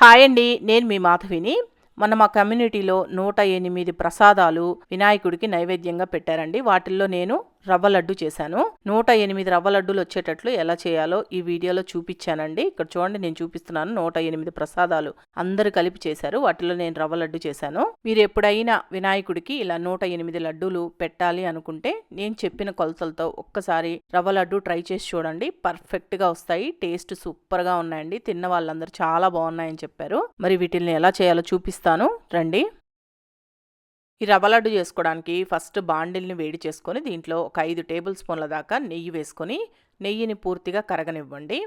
Hi అండి నేను మీ మాధవిని. మొన్న మా కమ్యూనిటీలో నూట ఎనిమిది ప్రసాదాలు వినాయకుడికి నైవేద్యంగా పెట్టారండి. వాటిల్లో నేను రవ్వ లడ్డు చేశాను. నూట ఎనిమిది రవ్వ లడ్డూలు వచ్చేటట్లు ఎలా చేయాలో ఈ వీడియోలో చూపించానండి. ఇక్కడ చూడండి నేను చూపిస్తున్నాను నూట ఎనిమిది ప్రసాదాలు అందరు కలిపి చేశారు. వాటిలో నేను రవ్వ లడ్డు చేశాను. మీరు ఎప్పుడైనా వినాయకుడికి ఇలా నూట ఎనిమిది లడ్డూలు పెట్టాలి అనుకుంటే నేను చెప్పిన కొలతలతో ఒక్కసారి రవ్వ లడ్డు ట్రై చేసి చూడండి. పర్ఫెక్ట్గా వస్తాయి టేస్ట్ సూపర్గా ఉన్నాయండి. తిన్న వాళ్ళందరూ చాలా బాగున్నాయని చెప్పారు. మరి వీటిని ఎలా చేయాలో చూపిస్తాను. రండి. ఈ రవ్వ లడ్డు చేసుకోవడానికి ఫస్ట్ బాండిల్ని వేడి చేసుకొని దీంట్లో ఒక ఐదు టేబుల్ స్పూన్ల దాకా నెయ్యి వేసుకొని నెయ్యిని పూర్తిగా కరగనివ్వండి.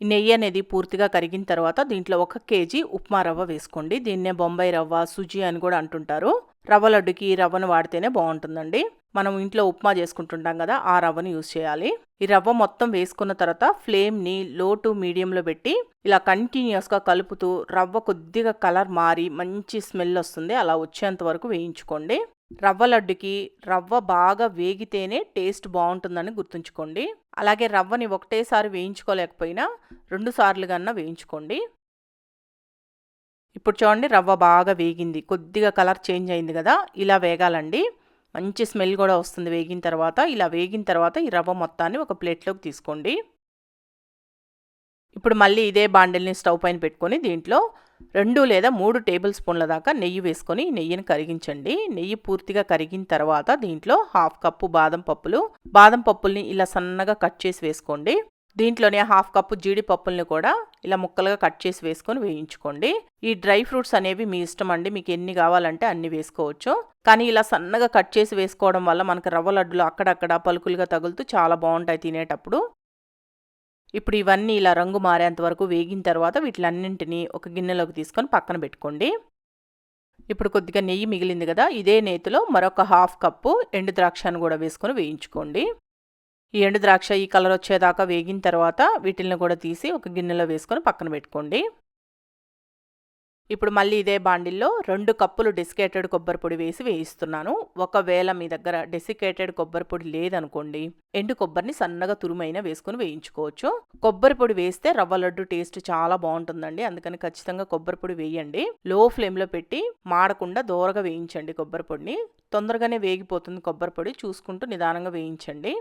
నెయ్యి అనేది పూర్తిగా కరిగిన తర్వాత దీంట్లో ఒక కేజీ ఉప్మా రవ్వ వేసుకోండి. దీన్నే బొంబాయి రవ్వ సుజీ అని కూడా అంటుంటారు. రవ్వ లడ్డుకి ఈ రవ్వను వాడితేనే బాగుంటుందండి. మనం ఇంట్లో ఉప్మా చేసుకుంటుంటాం కదా ఆ రవ్వను యూజ్ చేయాలి. ఈ రవ్వ మొత్తం వేసుకున్న తర్వాత ఫ్లేమ్ని లో టు మీడియంలో పెట్టి ఇలా కంటిన్యూస్గా కలుపుతూ రవ్వ కొద్దిగా కలర్ మారి మంచి స్మెల్ వస్తుంది. అలా వచ్చేంత వరకు వేయించుకోండి. రవ్వ లడ్డుకి రవ్వ బాగా వేగితేనే టేస్ట్ బాగుంటుందని గుర్తుంచుకోండి. అలాగే రవ్వని ఒకటేసారి వేయించుకోలేకపోయినా రెండు సార్లు కన్నా వేయించుకోండి. ఇప్పుడు చూడండి రవ్వ బాగా వేగింది. కొద్దిగా కలర్ చేంజ్ అయింది కదా ఇలా వేగాలండి. మంచి స్మెల్ కూడా వస్తుంది వేగిన తర్వాత. ఇలా వేగిన తర్వాత ఈ రవ్వ మొత్తాన్ని ఒక ప్లేట్లోకి తీసుకోండి. ఇప్పుడు మళ్ళీ ఇదే బాండిల్ని స్టవ్ పైన పెట్టుకొని దీంట్లో రెండు లేదా మూడు టేబుల్ స్పూన్ల దాకా నెయ్యి వేసుకొని నెయ్యిని కరిగించండి. నెయ్యి పూర్తిగా కరిగిన తర్వాత దీంట్లో హాఫ్ కప్పు బాదం పప్పులు. బాదం పప్పుల్ని ఇలా సన్నగా కట్ చేసి వేసుకోండి. దీంట్లోనే హాఫ్ కప్పు జీడిపప్పుల్ని కూడా ఇలా ముక్కలుగా కట్ చేసి వేసుకొని వేయించుకోండి. ఈ డ్రై ఫ్రూట్స్ అనేవి మీ ఇష్టం అండి. మీకు ఎన్ని కావాలంటే అన్ని వేసుకోవచ్చు. కానీ ఇలా సన్నగా కట్ చేసి వేసుకోవడం వల్ల మనకు రవ్వ లడ్డులు అక్కడక్కడ పలుకులుగా తగులుతూ చాలా బాగుంటాయి తినేటప్పుడు. ఇప్పుడు ఇవన్నీ ఇలా రంగు మారేంత వరకు వేగిన తర్వాత వీటిలన్నింటినీ ఒక గిన్నెలోకి తీసుకొని పక్కన పెట్టుకోండి. ఇప్పుడు కొద్దిగా నెయ్యి మిగిలింది కదా ఇదే నేతిలో మరొక హాఫ్ కప్పు ఎండు ద్రాక్షను కూడా వేసుకొని వేయించుకోండి. ఈ ఎండు ద్రాక్ష ఈ కలర్ వచ్చేదాకా వేగిన తర్వాత వీటిల్ని కూడా తీసి ఒక గిన్నెలో వేసుకొని పక్కన పెట్టుకోండి. ఇప్పుడు మళ్ళీ ఇదే బాండిల్లో రెండు కప్పులు డెసికేటెడ్ కొబ్బరి పొడి వేసి వేయిస్తున్నాను. ఒకవేళ మీ దగ్గర డెసికేటెడ్ కొబ్బరి పొడి లేదనుకోండి ఎండు కొబ్బరిని సన్నగా తురుమైన వేసుకుని వేయించుకోవచ్చు. కొబ్బరి పొడి వేస్తే రవ్వ లడ్డు టేస్ట్ చాలా బాగుంటుందండి అందుకని ఖచ్చితంగా కొబ్బరి పొడి వేయండి. లో ఫ్లేమ్లో పెట్టి మాడకుండా దూరగా వేయించండి కొబ్బరి పొడిని. తొందరగానే వేగిపోతుంది కొబ్బరి పొడి చూసుకుంటూ నిదానంగా వేయించండి.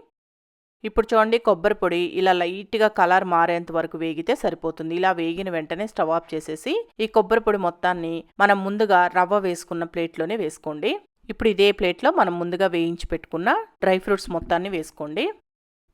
ఇప్పుడు చూడండి కొబ్బరి పొడి ఇలా లైట్గా కలర్ మారేంత వరకు వేగితే సరిపోతుంది. ఇలా వేగిన వెంటనే స్టవ్ ఆఫ్ చేసేసి ఈ కొబ్బరి పొడి మొత్తాన్ని మనం ముందుగా రవ్వ వేసుకున్న ప్లేట్లోనే వేసుకోండి. ఇప్పుడు ఇదే ప్లేట్లో మనం ముందుగా వేయించి పెట్టుకున్న డ్రై ఫ్రూట్స్ మొత్తాన్ని వేసుకోండి.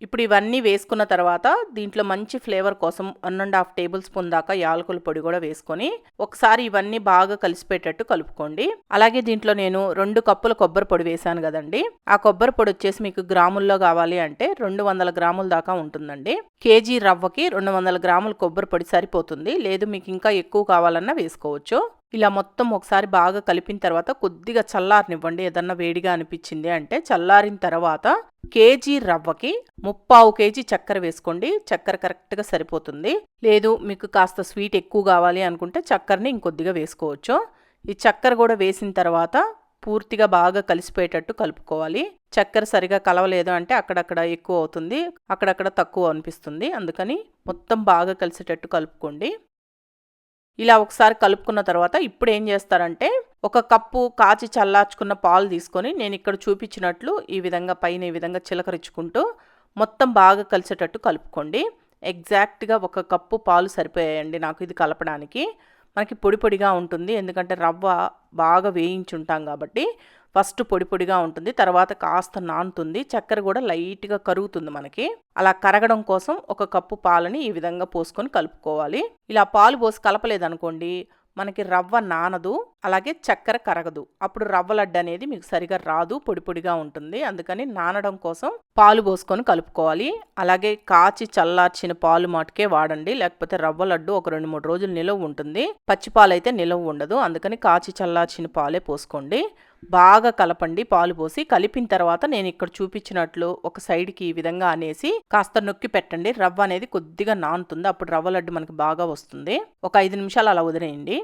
ఇప్పుడు ఇవన్నీ వేసుకున్న తర్వాత దీంట్లో మంచి ఫ్లేవర్ కోసం one and half tablespoon దాకా యాలకుల పొడి కూడా వేసుకొని ఒకసారి ఇవన్నీ బాగా కలిసిపెట్టేట్టు కలుపుకోండి. అలాగే దీంట్లో నేను రెండు కప్పుల కొబ్బరి పొడి వేశాను కదండి. ఆ కొబ్బరి పొడి వచ్చేసి మీకు గ్రాముల్లో కావాలి అంటే రెండు వందల గ్రాముల దాకా ఉంటుందండి. కేజీ రవ్వకి రెండు వందల గ్రాముల కొబ్బరి పొడి సరిపోతుంది. లేదు మీకు ఇంకా ఎక్కువ కావాలన్నా వేసుకోవచ్చు. ఇలా మొత్తం ఒకసారి బాగా కలిపిన తర్వాత కొద్దిగా చల్లారనివ్వండి. ఏదన్నా వేడిగా అనిపించింది అంటే చల్లారిన తర్వాత కేజీ రవ్వకి ముప్పావు కేజీ చక్కెర వేసుకోండి. చక్కెర కరెక్ట్గా సరిపోతుంది. లేదు మీకు కాస్త స్వీట్ ఎక్కువ కావాలి అనుకుంటే చక్కెరని ఇంకొద్దిగా వేసుకోవచ్చు. ఈ చక్కెర కూడా వేసిన తర్వాత పూర్తిగా బాగా కలిసిపోయేటట్టు కలుపుకోవాలి. చక్కెర సరిగా కలవలేదు అంటే అక్కడక్కడ ఎక్కువ అవుతుంది. అక్కడక్కడ తక్కువ అనిపిస్తుంది. అందుకని మొత్తం బాగా కలిసేటట్టు కలుపుకోండి. ఇలా ఒకసారి కలుపుకున్న తర్వాత ఇప్పుడు ఏం చేస్తారంటే ఒక కప్పు కాచి చల్లార్చుకున్న పాలు తీసుకొని నేను ఇక్కడ చూపించినట్లు ఈ విధంగా పైన ఈ విధంగా చిలకరించుకుంటూ మొత్తం బాగా కలిసేటట్టు కలుపుకోండి. ఎగ్జాక్ట్గా ఒక కప్పు పాలు సరిపోయాయండి నాకు ఇది కలపడానికి. మనకి పొడి పొడిగా ఉంటుంది. ఎందుకంటే రవ్వ బాగా వేయించుంటాం కాబట్టి ఫస్ట్ పొడి పొడిగా ఉంటుంది. తర్వాత కాస్త నానుతుంది. చక్కెర కూడా లైట్గా కరుగుతుంది మనకి. అలా కరగడం కోసం ఒక కప్పు పాలని ఈ విధంగా పోసుకొని కలుపుకోవాలి. ఇలా పాలు పోసి కలపలేదనుకోండి మనకి రవ్వ నానదు అలాగే చక్కెర కరగదు. అప్పుడు రవ్వ లడ్డు అనేది మీకు సరిగా రాదు పొడి పొడిగా ఉంటుంది. అందుకని నానడం కోసం పాలు పోసుకొని కలుపుకోవాలి. అలాగే కాచి చల్లార్చిన పాలు మాటకే వాడండి. లేకపోతే రవ్వ లడ్డు ఒక రెండు మూడు రోజులు నిలవ ఉంటుంది. పచ్చి పాలు అయితే నిలవ ఉండదు. అందుకని కాచి చల్లార్చిన పాలే పోసుకోండి. బాగా కలపండి పాలు పోసి కలిపిన తర్వాత నేను ఇక్కడ చూపించినట్లు ఒక సైడ్కి ఈ విధంగా అనేసి కాస్త నొక్కి పెట్టండి. రవ్వ అనేది కొద్దిగా నానుతుంది. అప్పుడు రవ్వ లడ్డు మనకి బాగా వస్తుంది. ఒక ఐదు నిమిషాలు అలా వదిలేయండి.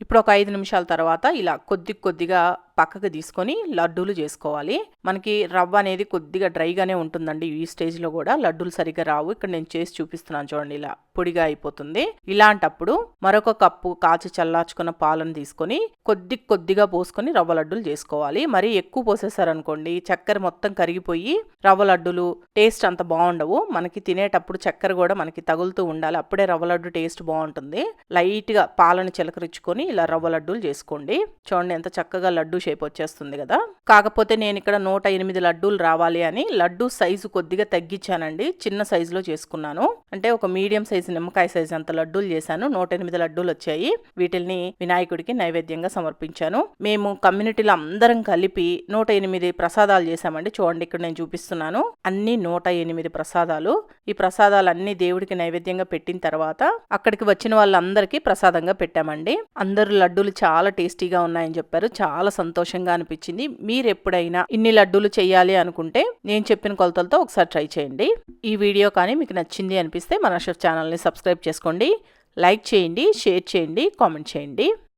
ఇప్పుడు ఒక ఐదు నిమిషాల తర్వాత ఇలా కొద్ది కొద్దిగా పక్కకు తీసుకొని లడ్డూలు చేసుకోవాలి. మనకి రవ్వ అనేది కొద్దిగా డ్రైగానే ఉంటుందండి ఈ స్టేజ్లో కూడా. లడ్డూలు సరిగ్గా రావు. ఇక్కడ నేను చేసి చూపిస్తున్నాను చూడండి ఇలా పొడిగా అయిపోతుంది. ఇలాంటప్పుడు మరొక కప్పు కాచి చల్లార్చుకున్న పాలను తీసుకొని కొద్ది కొద్దిగా పోసుకొని రవ్వ లడ్డూలు చేసుకోవాలి. మరి ఎక్కువ పోసేసారనుకోండి చక్కెర మొత్తం కరిగిపోయి రవ్వ లడ్డూలు టేస్ట్ అంత బాగుండవు. మనకి తినేటప్పుడు చక్కెర కూడా మనకి తగులుతూ ఉండాలి. అప్పుడే రవ్వ లడ్డు టేస్ట్ బాగుంటుంది. లైట్గా పాలను చిలకరించుకొని ఇలా రవ్వ లడ్డూలు చేసుకోండి. చూడండి ఎంత చక్కగా లడ్డు షేప్ వచ్చేస్తుంది కదా. కాకపోతే నేను ఇక్కడ నూట ఎనిమిది లడ్డూలు రావాలి అని లడ్డు సైజు కొద్దిగా తగ్గించానండి. చిన్న సైజులో చేసుకున్నాను. అంటే ఒక మీడియం సైజు నిమ్మకాయ సైజు అంత లడ్డూలు చేశాను. నూట ఎనిమిది లడ్డూలు వచ్చాయి. వీటిల్ని వినాయకుడికి నైవేద్యంగా సమర్పించాను. మేము కమ్యూనిటీలో అందరం కలిపి నూట ఎనిమిది ప్రసాదాలు చేశామండి. చూడండి ఇక్కడ నేను చూపిస్తున్నాను. అన్ని నూట ఎనిమిది ప్రసాదాలు. ఈ ప్రసాదాలు అన్ని దేవుడికి నైవేద్యంగా పెట్టిన తర్వాత అక్కడికి వచ్చిన వాళ్ళందరికీ ప్రసాదంగా పెట్టామండి. అందరు లడ్డూలు చాలా టేస్టీగా ఉన్నాయని చెప్పారు. చాలా సంతోషంగా అనిపించింది. మీరు ఎప్పుడైనా ఇన్ని లడ్డూలు చేయాలి అనుకుంటే నేను చెప్పిన కొలతలతో ఒకసారి ట్రై చేయండి. ఈ వీడియో కానీ మీకు నచ్చింది అనిపిస్తే మన షెఫ్ ఛానల్ని సబ్స్క్రైబ్ చేసుకోండి. లైక్ చేయండి షేర్ చేయండి కామెంట్ చేయండి.